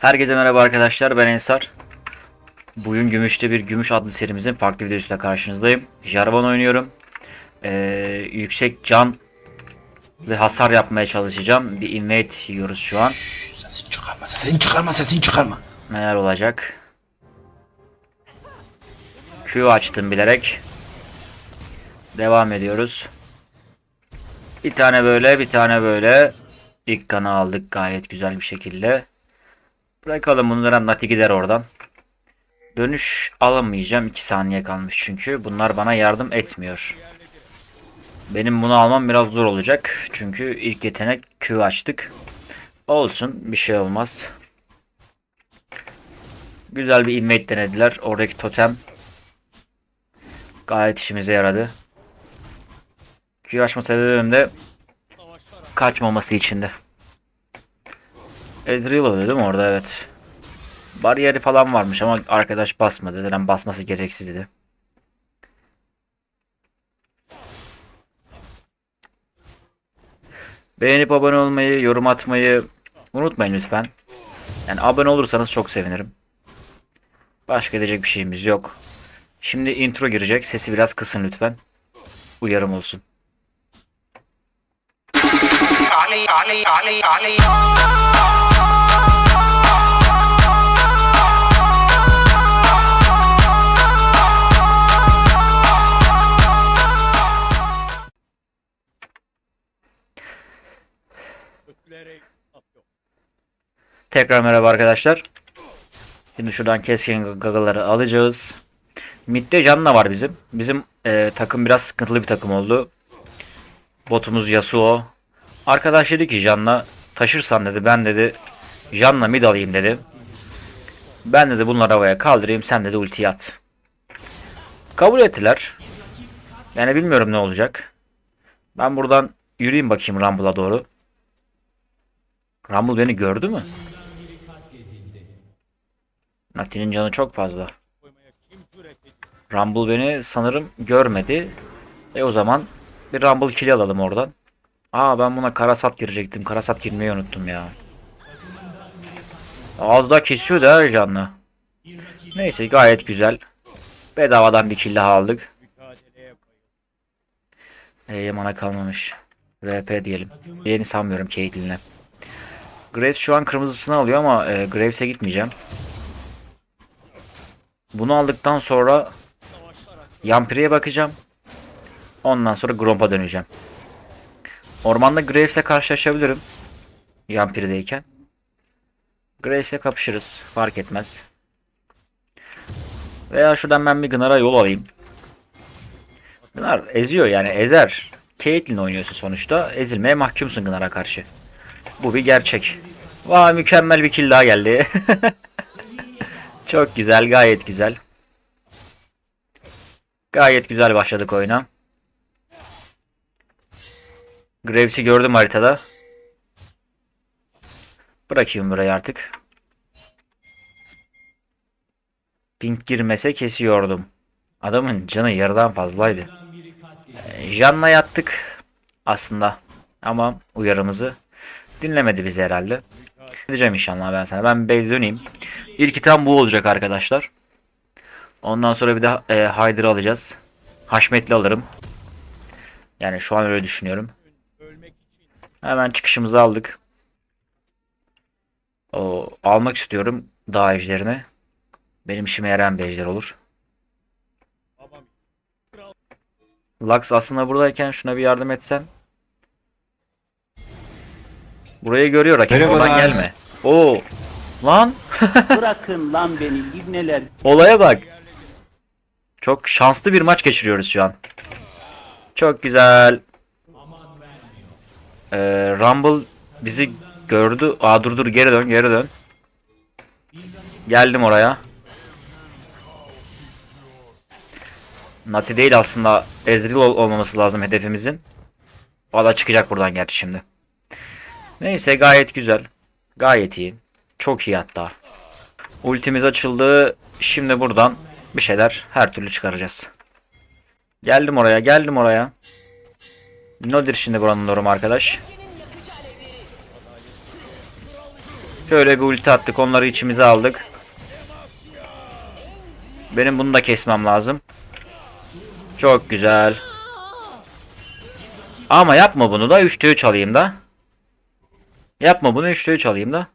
Herkese merhaba arkadaşlar ben Ensar. Bugün Gümüşte bir Gümüş adlı serimizin farklı videosuyla karşınızdayım. Jarvan oynuyorum. Ee, yüksek can ve hasar yapmaya çalışacağım. Bir invade yiyoruz şu an. Sesini çıkarma, sesini çıkarma, sesini çıkarma. Neler olacak? Q açtım bilerek. Devam ediyoruz. Bir tane böyle, bir tane böyle. İlk kanı aldık gayet güzel bir şekilde. Bırakalım bunları Nati gider oradan. Dönüş alamayacağım. 2 saniye kalmış çünkü. Bunlar bana yardım etmiyor. Benim bunu almam biraz zor olacak. Çünkü ilk yetenek Q açtık. Olsun bir şey olmaz. Güzel bir invade denediler. Oradaki totem gayet işimize yaradı. Q açma sebebim de kaçmaması içindi. Ezreal oluyor değil mi orada evet. Bariyeri falan varmış ama arkadaş basmadı. Zaten basması gereksiz dedi. Beğenip abone olmayı, yorum atmayı unutmayın lütfen. Yani abone olursanız çok sevinirim. Başka edecek bir şeyimiz yok. Şimdi intro girecek. Sesi biraz kısın lütfen. Uyarım olsun. Ali, Ali, Ali, Ali. Tekrar merhaba arkadaşlar. Şimdi şuradan keskin gagaları alacağız. Mid'de Canna var bizim. Bizim e, takım biraz sıkıntılı bir takım oldu. Botumuz Yasuo. Arkadaş dedi ki Janna taşırsan dedi ben dedi Janna mid alayım dedi. Ben dedi bunları havaya kaldırayım sen dedi ulti at. Kabul ettiler. Yani bilmiyorum ne olacak. Ben buradan yürüyeyim bakayım Rumble'a doğru. Rumble beni gördü mü? Nati'nin canı çok fazla. Rumble beni sanırım görmedi. E o zaman bir Rumble kill alalım oradan. Aa ben buna karasat girecektim. Karasat girmeyi unuttum ya. Ağızda kesiyor da canlı. Neyse gayet güzel. Bedavadan bir kill daha aldık. Eee mana kalmamış. VP diyelim. Yeni sanmıyorum Caitlyn'le. Graves şu an kırmızısını alıyor ama e, Graves'e gitmeyeceğim. Bunu aldıktan sonra Yampire'ye bakacağım. Ondan sonra Gromp'a döneceğim. Ormanda Graves'le karşılaşabilirim. Yampire'deyken. Graves'le kapışırız. Fark etmez. Veya şuradan ben bir Gnar'a yol alayım. Gnar eziyor yani ezer. Caitlyn oynuyorsun sonuçta. Ezilmeye mahkumsun Gnar'a karşı. Bu bir gerçek. Vay mükemmel bir kill daha geldi. Çok güzel, gayet güzel. Gayet güzel başladık oyuna. Graves'i gördüm haritada. Bırakayım burayı artık. Pink girmese kesiyordum. Adamın canı yarıdan fazlaydı. Ee, Jan'la yattık aslında. Ama uyarımızı dinlemedi bizi herhalde. Edeceğim inşallah ben sana. Ben bir döneyim. İlk item bu olacak arkadaşlar. Ondan sonra bir de e, Hyder'ı alacağız. Haşmetli alırım. Yani şu an öyle düşünüyorum. Hemen çıkışımızı aldık. O almak istiyorum dağ ejderini. Benim işime yarayan bir ejder olur. Lux aslında buradayken şuna bir yardım etsem. Burayı görüyor rakip. Oradan gelme. Oo. Lan. Bırakın lan beni ibneler. Olaya bak. Çok şanslı bir maç geçiriyoruz şu an. Çok güzel. Ee, Rumble bizi gördü. Aa dur dur geri dön geri dön. Geldim oraya. Nati değil aslında Ezreal ol- olmaması lazım hedefimizin. Valla çıkacak buradan gerçi şimdi. Neyse gayet güzel. Gayet iyi. Çok iyi hatta. Ultimiz açıldı. Şimdi buradan bir şeyler her türlü çıkaracağız. Geldim oraya, geldim oraya. Nedir şimdi buranın durumu arkadaş? Şöyle bir ulti attık. Onları içimize aldık. Benim bunu da kesmem lazım. Çok güzel. Ama yapma bunu da 3'te 3 alayım da. Yapma bunu 3'te 3 alayım da.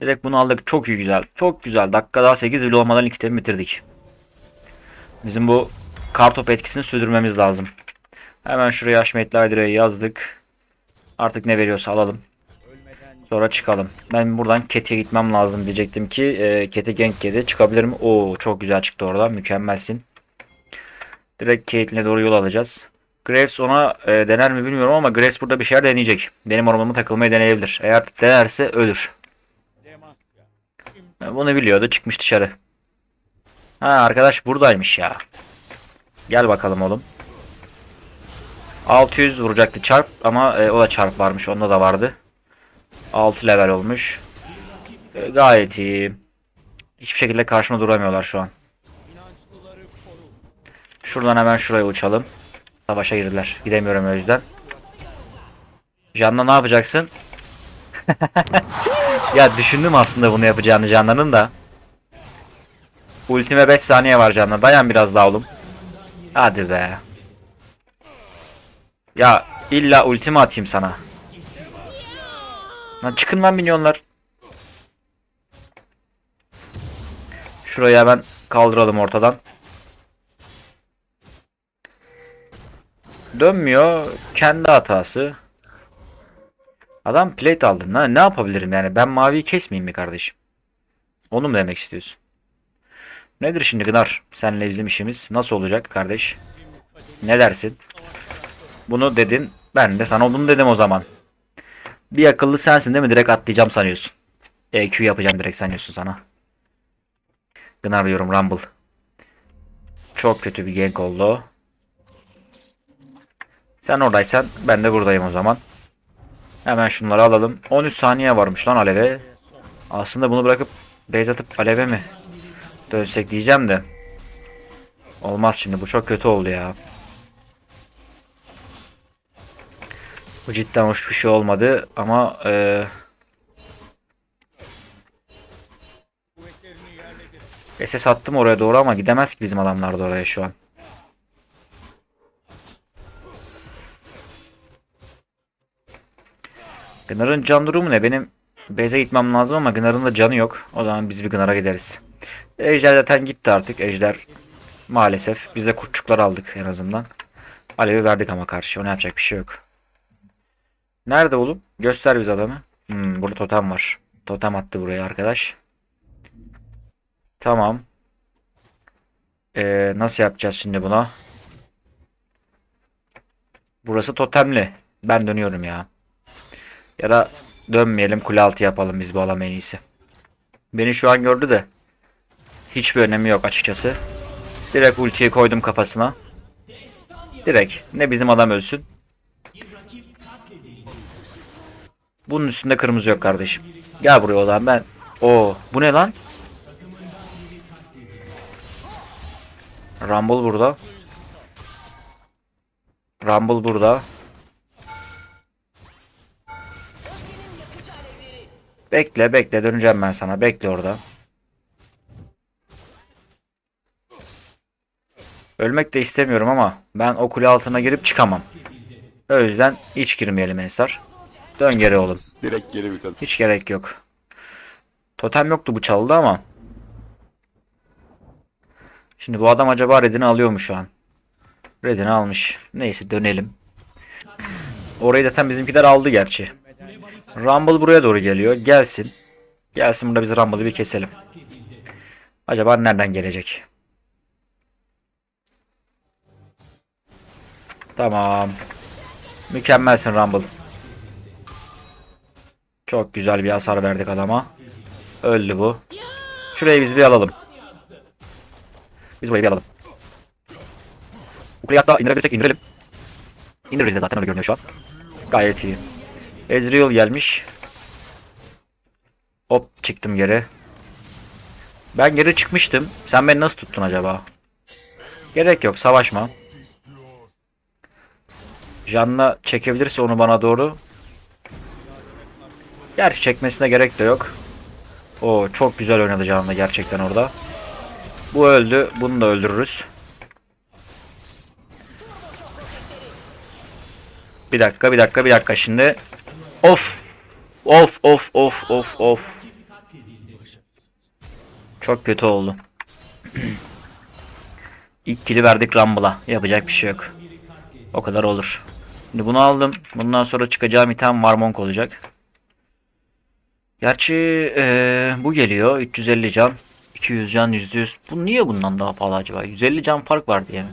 Direkt bunu aldık. Çok iyi güzel. Çok güzel. Dakika daha 8 bile olmadan ilk itemi bitirdik. Bizim bu kartop etkisini sürdürmemiz lazım. Hemen şuraya Aşmetli Direği yazdık. Artık ne veriyorsa alalım. Sonra çıkalım. Ben buradan Ket'e gitmem lazım diyecektim ki e, Ket'e gank yedi. Çıkabilirim. Oo çok güzel çıktı orada. Mükemmelsin. Direkt Caitlyn'e doğru yol alacağız. Graves ona e, dener mi bilmiyorum ama Graves burada bir şeyler deneyecek. Benim ormanıma takılmayı deneyebilir. Eğer denerse ölür. E, Bunu biliyordu. Çıkmış dışarı. Ha arkadaş buradaymış ya. Gel bakalım oğlum. 600 vuracaktı çarp ama e, o da çarp varmış. Onda da vardı. 6 level olmuş. E, gayet iyi. Hiçbir şekilde karşıma duramıyorlar şu an. Şuradan hemen şuraya uçalım. Savaşa girdiler. Gidemiyorum o yüzden. Canla ne yapacaksın? ya düşündüm aslında bunu yapacağını Canlan'ın da. Ultime 5 saniye var Canla. Dayan biraz daha oğlum. Hadi be. Ya illa ultimi atayım sana. Lan çıkın lan minyonlar. Şurayı hemen kaldıralım ortadan. Dönmüyor. Kendi hatası. Adam plate aldı. Ne, ne yapabilirim yani? Ben maviyi kesmeyeyim mi kardeşim? Onu mu demek istiyorsun? Nedir şimdi Gınar? Senle bizim işimiz nasıl olacak kardeş? Ne dersin? Bunu dedin. Ben de sana bunu dedim o zaman. Bir akıllı sensin değil mi? Direkt atlayacağım sanıyorsun. EQ yapacağım direkt sanıyorsun sana. Gınar diyorum Rumble. Çok kötü bir gank oldu. Sen oradaysan ben de buradayım o zaman. Hemen şunları alalım. 13 saniye varmış lan aleve. Aslında bunu bırakıp base atıp aleve mi dönsek diyeceğim de. Olmaz şimdi bu çok kötü oldu ya. Bu cidden hoş bir şey olmadı ama eee SS attım oraya doğru ama gidemez ki bizim adamlar da oraya şu an. Gınar'ın can durumu ne? Benim base'e gitmem lazım ama Gınar'ın da canı yok. O zaman biz bir Gınar'a gideriz. Ejder zaten gitti artık. Ejder maalesef. Biz de kurtçuklar aldık en azından. Alevi verdik ama karşı. Ona yapacak bir şey yok. Nerede oğlum? Göster bize adamı. Hmm, burada totem var. Totem attı buraya arkadaş. Tamam. Ee, nasıl yapacağız şimdi buna? Burası totemli. Ben dönüyorum ya. Ya da dönmeyelim kule altı yapalım biz bu alam en iyisi. Beni şu an gördü de. Hiçbir önemi yok açıkçası. Direkt ultiyi koydum kafasına. Direkt. Ne bizim adam ölsün. Bunun üstünde kırmızı yok kardeşim. Gel buraya o zaman ben. Oo, bu ne lan? Rumble burada. Rumble burada. Bekle bekle döneceğim ben sana. Bekle orada. Ölmek de istemiyorum ama ben o kule altına girip çıkamam. O yüzden hiç girmeyelim Ensar. Dön geri oğlum. Direkt geri vites. Hiç gerek yok. Totem yoktu bu çaldı ama. Şimdi bu adam acaba redini alıyor mu şu an? Redini almış. Neyse dönelim. Orayı zaten bizimkiler aldı gerçi. Rumble buraya doğru geliyor. Gelsin. Gelsin burada biz Rumble'ı bir keselim. Acaba nereden gelecek? Tamam. Mükemmelsin Rumble. Çok güzel bir hasar verdik adama. Öldü bu. Şurayı biz bir alalım. Biz burayı bir alalım. Kuleyi hatta indirebilirsek indirelim. İndiririz de zaten öyle görünüyor şu an. Gayet iyi. Ezreal gelmiş. Hop çıktım geri. Ben geri çıkmıştım. Sen beni nasıl tuttun acaba? Gerek yok savaşma. Janna çekebilirse onu bana doğru. Gerçi çekmesine gerek de yok. O çok güzel oynadı canlı gerçekten orada. Bu öldü. Bunu da öldürürüz. Bir dakika, bir dakika, bir dakika şimdi. Of. Of, of, of, of, of. Çok kötü oldu. İlk kili verdik Rumble'a. Yapacak bir şey yok. O kadar olur. Şimdi bunu aldım. Bundan sonra çıkacağım item Marmonk olacak. Gerçi eee, bu geliyor. 350 can. 200 can %100. Bu niye bundan daha pahalı acaba? 150 can fark var diye mi?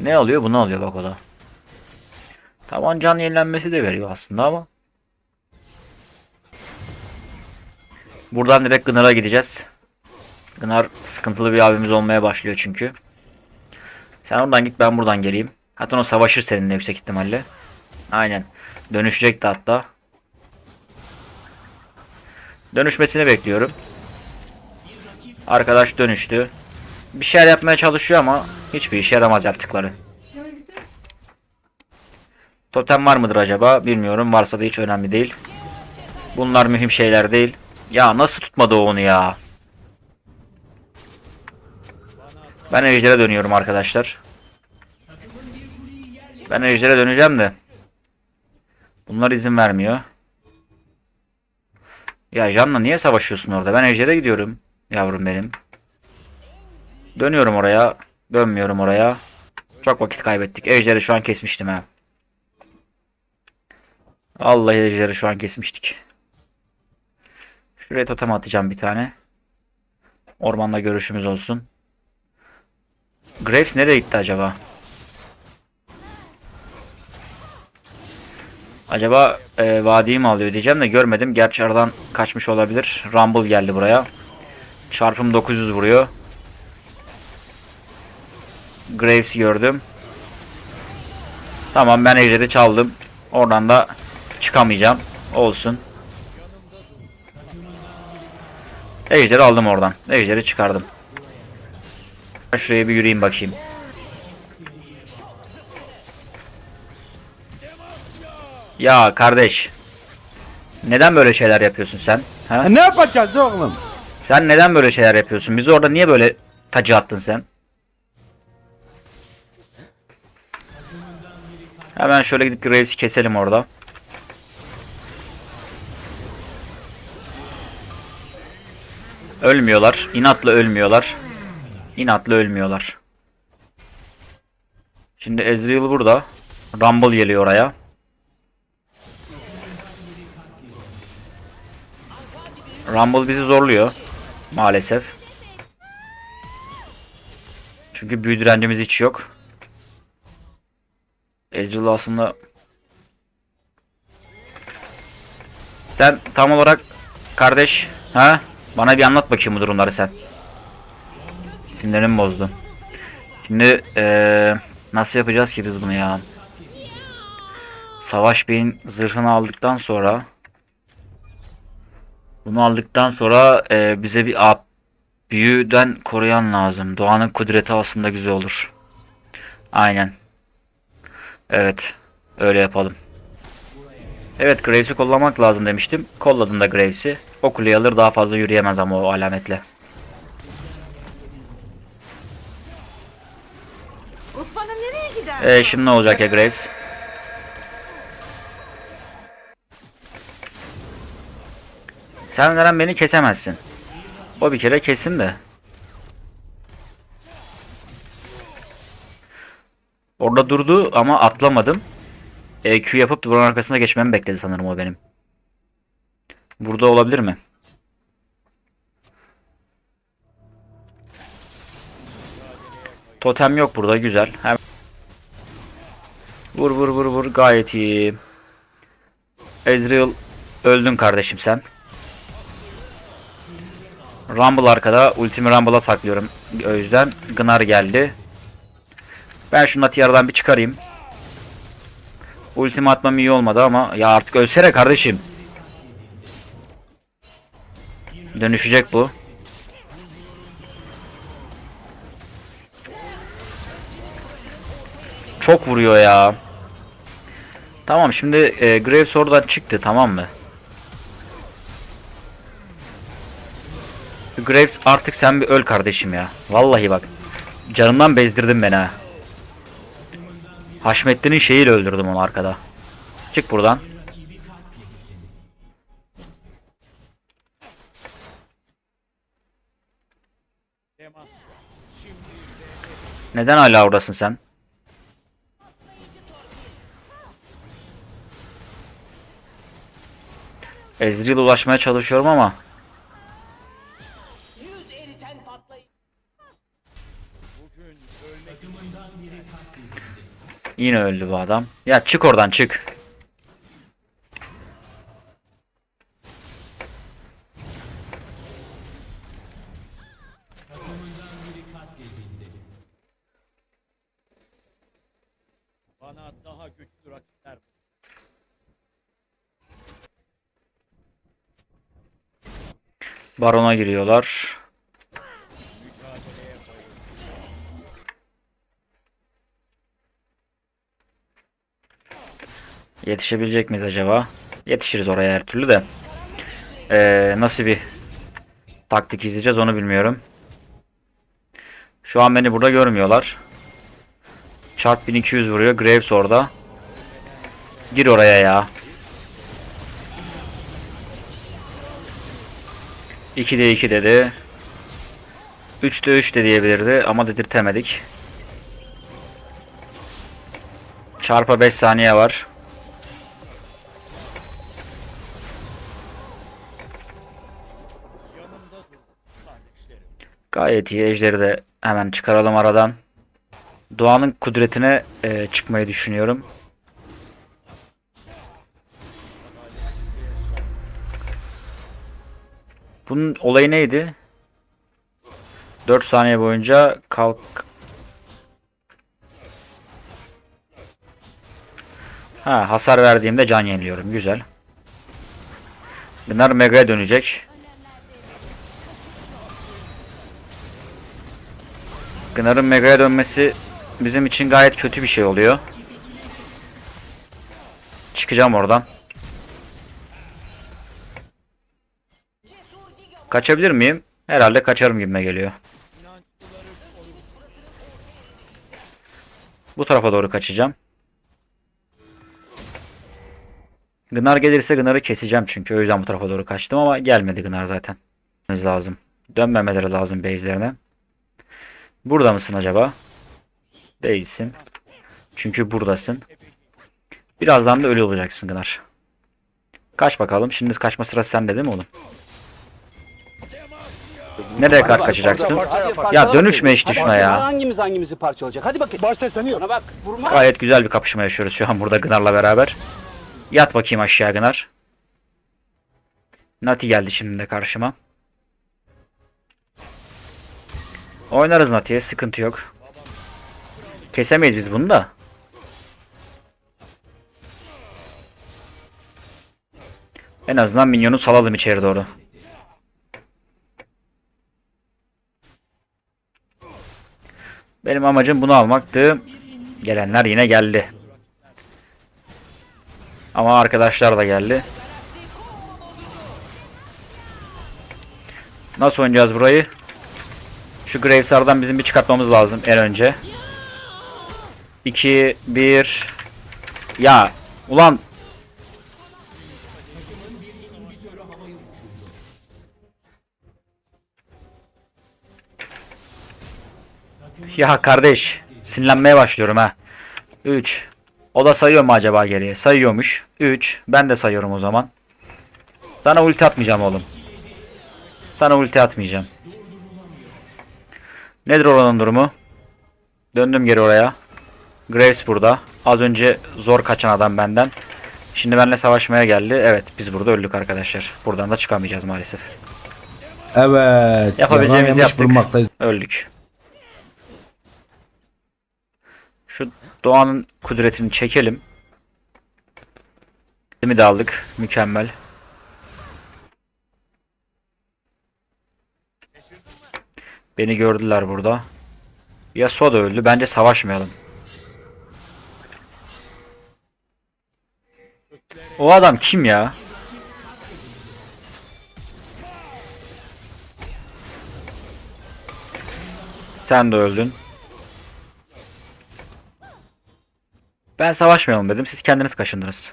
Ne alıyor? Bunu alıyor bak o da. Tamam can yenilenmesi de veriyor aslında ama. Buradan direkt Gınar'a gideceğiz. Gınar sıkıntılı bir abimiz olmaya başlıyor çünkü. Sen oradan git ben buradan geleyim. Hatta o savaşır seninle yüksek ihtimalle. Aynen. Dönüşecekti hatta. Dönüşmesini bekliyorum. Arkadaş dönüştü. Bir şeyler yapmaya çalışıyor ama hiçbir işe yaramaz yaptıkları. Totem var mıdır acaba? Bilmiyorum. Varsa da hiç önemli değil. Bunlar mühim şeyler değil. Ya nasıl tutmadı onu ya? Ben ejder'e dönüyorum arkadaşlar. Ben ejder'e döneceğim de. Bunlar izin vermiyor. Ya Jan'la niye savaşıyorsun orada? Ben ejder'e gidiyorum. Yavrum benim. Dönüyorum oraya. Dönmüyorum oraya. Çok vakit kaybettik. Ejder'i şu an kesmiştim ha. Vallahi ejder'i şu an kesmiştik. Şuraya totem atacağım bir tane. Ormanda görüşümüz olsun. Graves nereye gitti acaba? Acaba e, vadiyi mi alıyor diyeceğim de görmedim. Gerçi aradan kaçmış olabilir. Rumble geldi buraya. Çarpım 900 vuruyor. Graves'i gördüm. Tamam ben ejderi çaldım. Oradan da çıkamayacağım. Olsun. Ejderi aldım oradan. Ejderi çıkardım. Şuraya bir yürüyeyim bakayım. Ya kardeş. Neden böyle şeyler yapıyorsun sen? Ha? E, ne yapacağız oğlum? Sen neden böyle şeyler yapıyorsun? Bizi orada niye böyle tacı attın sen? Hemen şöyle gidip Graves'i keselim orada. Ölmüyorlar. İnatla ölmüyorlar. İnatla ölmüyorlar. Şimdi Ezreal burada. Rumble geliyor oraya. Rumble bizi zorluyor. Maalesef. Çünkü büyü direncimiz hiç yok. Ezreal aslında Sen tam olarak kardeş ha bana bir anlat bakayım bu durumları sen. Sinirimi bozdun. Şimdi eee, nasıl yapacağız ki biz bunu ya? Savaş Bey'in zırhını aldıktan sonra bunu aldıktan sonra eee, bize bir a büyüden koruyan lazım. Doğanın kudreti aslında güzel olur. Aynen. Evet. Öyle yapalım. Evet Graves'i kollamak lazım demiştim. Kolladım da Graves'i. O kuleyi alır daha fazla yürüyemez ama o alametle. Osman'ım nereye gider? Ee, şimdi ne olacak ya Graves? Sen neden beni kesemezsin? O bir kere kesin de. Orada durdu ama atlamadım. E, Q yapıp duvarın arkasına geçmemi bekledi sanırım o benim. Burada olabilir mi? Totem yok burada güzel. Hem Vur vur vur vur gayet iyi. Ezreal öldün kardeşim sen. Rumble arkada. Ultimi Rumble'a saklıyorum. O yüzden Gnar geldi. Ben şu Natier'dan bir çıkarayım. Ultimi atmam iyi olmadı ama ya artık ölsene kardeşim. Dönüşecek bu. Çok vuruyor ya. Tamam şimdi e, Graves oradan çıktı tamam mı? Graves artık sen bir öl kardeşim ya. Vallahi bak. Canımdan bezdirdin beni ha. Haşmettin'in şeyiyle öldürdüm onu arkada. Çık buradan. Neden hala oradasın sen? Ezreal'e ulaşmaya çalışıyorum ama Yine öldü bu adam. Ya çık oradan çık. Bana daha güçlü rakipler Barona giriyorlar. Yetişebilecek miyiz acaba? Yetişiriz oraya her türlü de. Ee, nasıl bir taktik izleyeceğiz onu bilmiyorum. Şu an beni burada görmüyorlar. Çarp 1200 vuruyor. Graves orada. Gir oraya ya. 2'de 2 dedi. 3'te 3 de diyebilirdi ama dedirtemedik. Çarpa 5 saniye var. Gayet iyi. Ejderi de hemen çıkaralım aradan. Doğanın kudretine e, çıkmayı düşünüyorum. Bunun olayı neydi? 4 saniye boyunca kalk Ha hasar verdiğimde can yeniliyorum. Güzel. Bunlar Mega'ya dönecek. Gnar'ın Mega'ya dönmesi bizim için gayet kötü bir şey oluyor. Çıkacağım oradan. Kaçabilir miyim? Herhalde kaçarım gibime geliyor. Bu tarafa doğru kaçacağım. Gnar gelirse Gnar'ı keseceğim çünkü. O yüzden bu tarafa doğru kaçtım ama gelmedi Gnar zaten. Lazım. Dönmemeleri lazım base'lerine. Burada mısın acaba? Değilsin. Çünkü buradasın. Birazdan da ölü olacaksın Gnar. Kaç bakalım. Şimdi kaçma sırası sende değil mi oğlum? Nereye kadar kaçacaksın? Ya dönüşme işte şuna ya. Hangimiz hangimizi parçalayacak? Hadi bakayım. Baş sesleniyor. Ona bak. Vurma. Gayet güzel bir kapışma yaşıyoruz şu an burada Gnar'la beraber. Yat bakayım aşağı Gnar. Nati geldi şimdi de karşıma. Oynarız Nati'ye sıkıntı yok. Kesemeyiz biz bunu da. En azından minyonu salalım içeri doğru. Benim amacım bunu almaktı. Gelenler yine geldi. Ama arkadaşlar da geldi. Nasıl oynayacağız burayı? Şu Gravesar'dan bizim bir çıkartmamız lazım en önce. 2 1 Ya ulan Ya kardeş sinirlenmeye başlıyorum ha. 3 O da sayıyor mu acaba geriye? Sayıyormuş. 3 Ben de sayıyorum o zaman. Sana ulti atmayacağım oğlum. Sana ulti atmayacağım. Nedir oranın durumu? Döndüm geri oraya. Graves burada. Az önce zor kaçan adam benden. Şimdi benimle savaşmaya geldi. Evet biz burada öldük arkadaşlar. Buradan da çıkamayacağız maalesef. Evet. Yapabileceğimizi yaptık. Öldük. Şu doğanın kudretini çekelim. Mi de aldık. Mükemmel. Beni gördüler burada. Yasuo da öldü. Bence savaşmayalım. O adam kim ya? Sen de öldün. Ben savaşmayalım dedim. Siz kendiniz kaşındınız.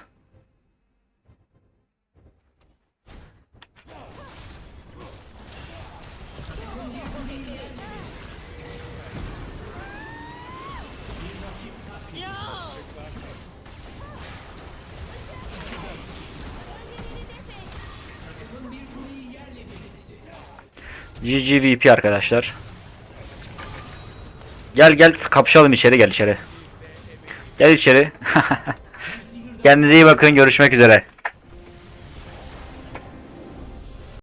GGVP arkadaşlar. Gel gel kapışalım içeri gel içeri. Gel içeri. Kendinize iyi bakın görüşmek üzere.